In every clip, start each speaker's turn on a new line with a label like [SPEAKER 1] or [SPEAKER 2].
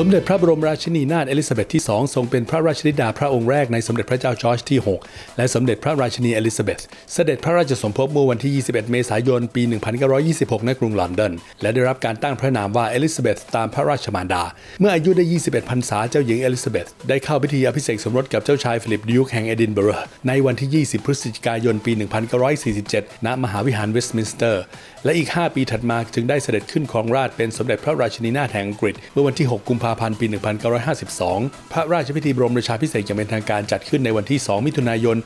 [SPEAKER 1] สมเด็จพระบรมราชินีนาถเอลิซาเบธที่ 2 ทรงเป็นพระราชธิดาพระองค์แรกในสมเด็จพระเจ้าจอร์จที่ 6 และสมเด็จพระราชินีเอลิซาเบธเสด็จพระราชสมภพเมื่อวันที่ 21 เมษายน ปี 1926 ณ กรุงลอนดอน และได้รับการตั้งพระนามว่าเอลิซาเบธตามพระราชมารดา เมื่ออายุได้ 21 พรรษาเจ้าหญิงเอลิซาเบธได้เข้าพิธีอภิเษกสมรสกับเจ้าชายฟิลิปดิวกแห่งเอดินบะระในวันที่ 20 พฤศจิกายน ปี 1947 ณ มหาวิหารเวสต์มินสเตอร์ และอีก 5 ปีถัดมาจึงได้เสด็จขึ้นครองราชเป็นสมเด็จพระราชินีนาถแห่งอังกฤษเมื่อวันที่ 6 กุมภาพันธ์ปี 1952 พระราชพิธีบรมราชาภิเศษอย่างเป็นทางการจัดขึ้นในวันที่ 2 มิถุนายน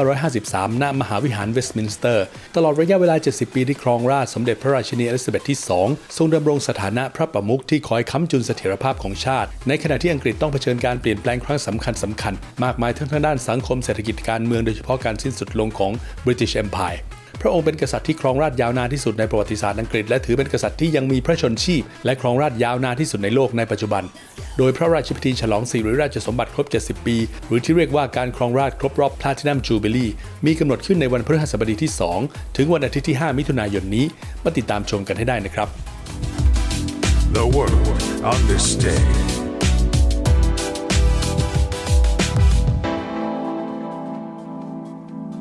[SPEAKER 1] 1953 ณ มหาวิหารเวสต์มินสเตอร์ ตลอดระยะเวลา 70 ปีที่ครองราชสมเด็จพระราชินีอลิซาเบธที่ 2 ทรงดำรงสถานะพระประมุขที่คอยค้ำจุนเสถียรภาพของชาติ ในขณะที่อังกฤษต้องเผชิญการเปลี่ยนแปลงครั้งสำคัญสำคัญๆมากมายทั้งทางด้านสังคมเศรษฐกิจการเมืองโดยเฉพาะการสิ้นสุดลงของ British Empire พระองค์เป็นกษัตริย์ที่ครองราชยาวนานที่สุดในประวัติศาสตร์อังกฤษ และถือเป็นกษัตริย์ที่ยังมีพระชนชีพ และครองราชยาวนานที่สุดในโลกในปัจจุบัน โดยพระราชพิธีฉลองสิริราชสมบัติครบ 70 ปี หรือที่เรียกว่าการครองราชครบรอบ Platinum Jubilee มีกำหนดขึ้นในวันพฤหัสบดีที่ 2 ถึงวันอาทิตย์ที่ 5 มิถุนายนนี้มาติดตามชมกันให้ได้นะครับ
[SPEAKER 2] The world on this day.